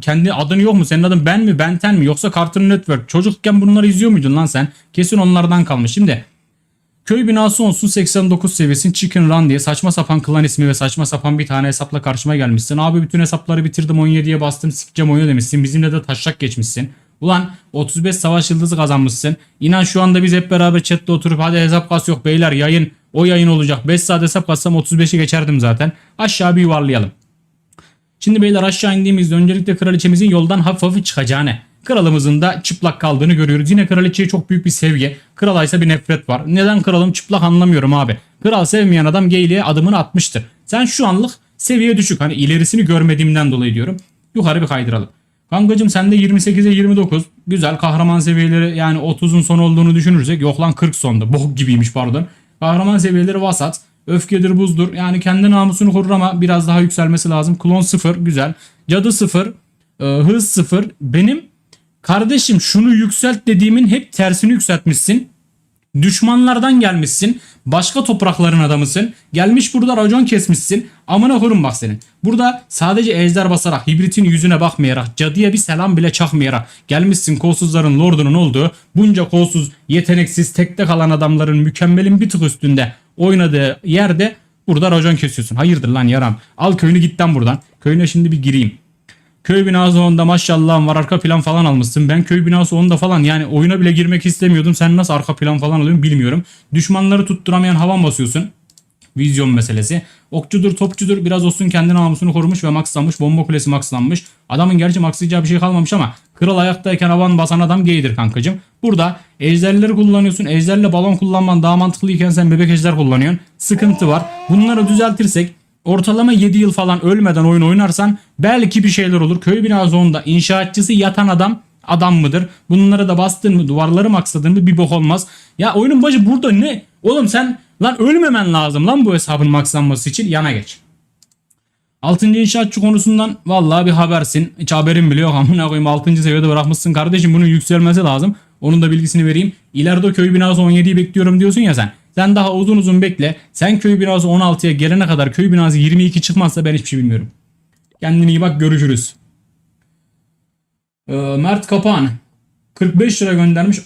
kendi adın yok mu? Senin adın ben mi? Benten mi? Yoksa Cartoon Network. Çocukken bunları izliyor muydun lan sen? Kesin onlardan kalmış. Şimdi köy binası olsun 89 seviyesin Chicken Run diye saçma sapan klan ismi ve saçma sapan bir tane hesapla karşıma gelmişsin. Abi bütün hesapları bitirdim 17'ye bastım sikeceğim oyunu demişsin. Bizimle de taşak geçmişsin. Ulan 35 savaş yıldızı kazanmışsın. İnan şu anda biz hep beraber chatte oturup hadi hesap kas yok beyler yayın o yayın olacak. 5 saat hesap kassam 35'i geçerdim zaten. Aşağı bir yuvarlayalım. Şimdi beyler aşağı indiğimizde öncelikle kraliçemizin yoldan hafif hafif çıkacağını, kralımızın da çıplak kaldığını görüyoruz. Yine kraliçeye çok büyük bir sevgi, krala ise bir nefret var. Neden kralım çıplak anlamıyorum abi. Kral sevmeyen adam geyliğe adımını atmıştır. Sen şu anlık seviye düşük. Hani ilerisini görmediğimden dolayı diyorum. Yukarı bir kaydıralım. Kankacım sende 28'e 29. Güzel kahraman seviyeleri yani 30'un son olduğunu düşünürsek yok lan 40 sonda. Bok gibiymiş pardon. Kahraman seviyeleri vasat. Öfkedir buzdur. Yani kendi namusunu korur ama biraz daha yükselmesi lazım. Klon 0 güzel. Cadı 0. e, hız 0. Benim kardeşim şunu yükselt dediğimin hep tersini yükseltmişsin. Düşmanlardan gelmişsin. Başka toprakların adamısın. Gelmiş burada racon kesmişsin. Amına korum bak senin. Burada sadece ejder basarak, hibritin yüzüne bakmayarak, cadıya bir selam bile çakmayarak gelmişsin kolsuzların lordunun olduğu bunca kolsuz, yeteneksiz, tekte kalan adamların mükemmelin bir tık üstünde oynadığı yerde burada racon kesiyorsun. Hayırdır lan yaram. Al köyünü gitten buradan. Köyüne şimdi bir gireyim. Köy binası onda maşallah var arka plan falan almışsın. Ben köy binası onda falan yani oyuna bile girmek istemiyordum. Sen nasıl arka plan falan alıyorsun bilmiyorum. Düşmanları tutturamayan havan basıyorsun. Vizyon meselesi. Okçudur topçudur biraz olsun kendi namusunu korumuş ve maxlanmış. Bomba kulesi maxlanmış. Adamın gerçi maxlayacağı bir şey kalmamış ama kral ayaktayken havan basan adam gaydir kankacım. Burada ejderleri kullanıyorsun. Ejderle balon kullanman daha mantıklıyken sen bebek ejder kullanıyorsun. Sıkıntı var. Bunları düzeltirsek ortalama 7 yıl falan ölmeden oyun oynarsan belki bir şeyler olur. Köy binası onda inşaatçısı yatan adam adam mıdır? Bunlara da bastın mı duvarları maksadın mı bir bok olmaz. Ya oyunun başı burada ne? Oğlum sen lan ölmemen lazım lan bu hesabın makslanması için yana geç. 6. inşaatçı konusundan vallahi bir habersin. Hiç haberin bile yok amına koyayım 6. seviyede bırakmışsın kardeşim bunun yükselmesi lazım. Onun da bilgisini vereyim. İleride köy binası 17'yi bekliyorum diyorsun ya sen. Sen daha uzun uzun bekle. Sen köy binası 16'ya gelene kadar köy binası 22 çıkmazsa ben hiçbir şey bilmiyorum. Kendine iyi bak görüşürüz. Ee, Mert Kapan 45 lira göndermiş.